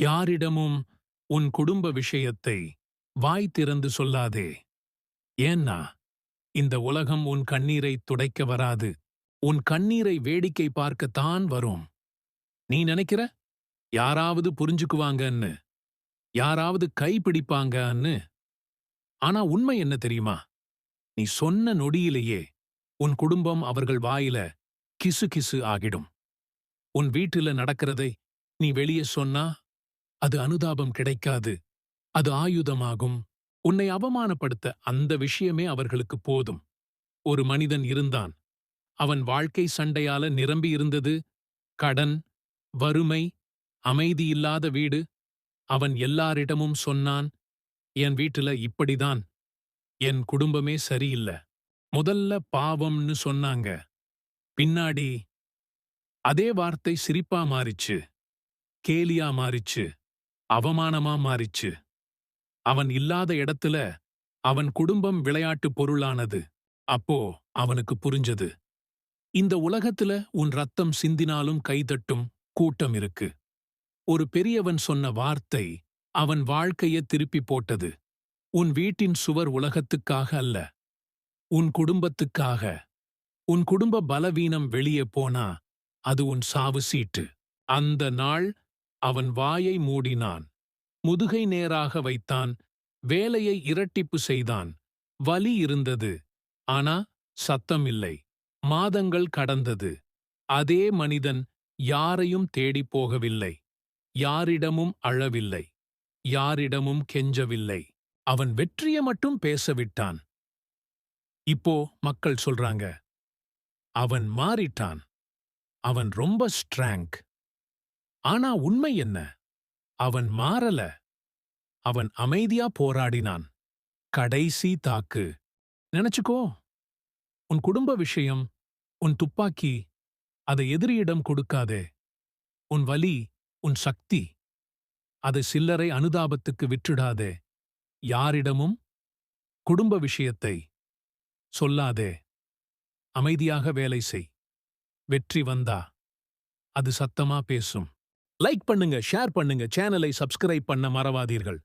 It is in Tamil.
யாரிடமும் உன் குடும்ப விஷயத்தை வாய் திறந்து சொல்லாதே. ஏன்னா இந்த உலகம் உன் கண்ணீரை துடைக்க வராது. உன் கண்ணீரை வேடிக்கை பார்க்கத்தான் வரும். நீ நினைக்கிற? யாராவது புரிஞ்சுக்குவாங்கன்னு. யாராவது கைப்பிடிப்பாங்கன்னு. ஆனா உண்மை என்ன தெரியுமா? நீ சொன்ன நொடியிலேயே உன் குடும்பம் அவர்கள் வாயில கிசு கிசு ஆகிடும். உன் வீட்டில நடக்கிறதை நீ வெளியே சொன்னா அது அனுதாபம் கிடைக்காது. அது ஆயுதமாகும். உன்னை அவமானப்படுத்த அந்த விஷயமே அவர்களுக்கு போதும். ஒரு மனிதன் இருந்தான். அவன் வாழ்க்கை சண்டையால நிரம்பி இருந்தது. கடன் வறுமை அமைதியில்லாத வீடு. அவன் எல்லாரிடமும் சொன்னான் என் வீட்டுல இப்படிதான். என் குடும்பமே சரியில்லை. முதல்ல பாவம்னு சொன்னாங்க. பின்னாடி அதே வார்த்தை சிரிப்பா மாறிச்சு. கேலியா மாறிச்சு. அவமானமா மாறிச்சு. அவன் இல்லாத இடத்துல அவன் குடும்பம் விளையாட்டு பொருளானது. அப்போ அவனுக்கு புரிஞ்சது. இந்த உலகத்துல உன் ரத்தம் சிந்தினாலும் கைதட்டும் கூட்டம் இருக்கு. ஒரு பெரியவன் சொன்ன வார்த்தை அவன் வாழ்க்கைய திருப்பி போட்டது. உன் வீட்டின் சுவர் உலகத்துக்காக அல்ல. உன் குடும்பத்துக்காக. உன் குடும்ப பலவீனம் வெளியே போனா அது உன் சாவு சீட்டு. அந்த நாள் அவன் வாயை மூடினான். முதுகை நேராக வைத்தான். வேலையை இரட்டிப்பு செய்தான். வலி இருந்தது. ஆனா சத்தம் இல்லை. மாதங்கள் கடந்தது. அதே மனிதன் யாரையும் தேடிப் போகவில்லை. யாரிடமும் அழவில்லை. யாரிடமும் கெஞ்சவில்லை. அவன் வெற்றிய மட்டும் பேசவிட்டான். இப்போ மக்கள் சொல்றாங்க. அவன் மாறிட்டான். அவன் ரொம்ப ஸ்ட்ராங்க். ஆனா உண்மை என்ன? அவன் மாறல. அவன் அமைதியா போராடினான். கடைசி தாக்கு. நினைச்சுக்கோ. உன் குடும்ப விஷயம் உன் துப்பாக்கி அதை எதிரியிடம் கொடுக்காதே. உன் வலி உன் சக்தி. அதை சில்லறை அனுதாபத்துக்கு விற்றுடாதே யாரிடமும் குடும்ப விஷயத்தை சொல்லாதே. அமைதியாக வேலை செய். வெற்றி வந்தா. அது சத்தமா பேசும். லைக் பண்ணுங்க ஷேர் பண்ணுங்க சேனலை சப்ஸ்கிரைப் பண்ண மறவாதீர்கள்.